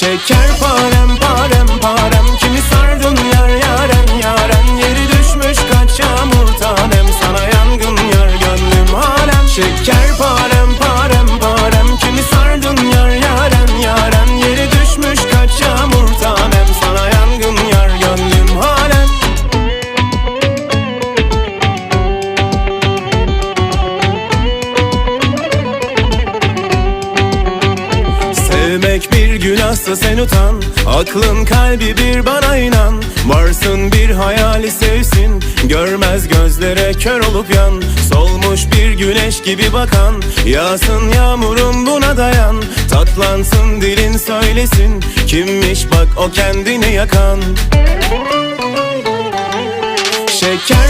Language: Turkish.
Şeker parem parem parem. Kimi sardın yar yaren yaren Yeri düşmüş kaç yağmur tanem. Sana yangın yar gönlüm alem Şeker Sevmek bir günahsa sen utan. Aklın kalbi bir bana inan. Varsın bir hayali sevsin. Görmez gözlere kör olup yan. Solmuş bir güneş gibi bakan. Yağsın yağmurum buna dayan. Tatlansın dilin söylesin. Kimmiş bak o kendini yakan. Şeker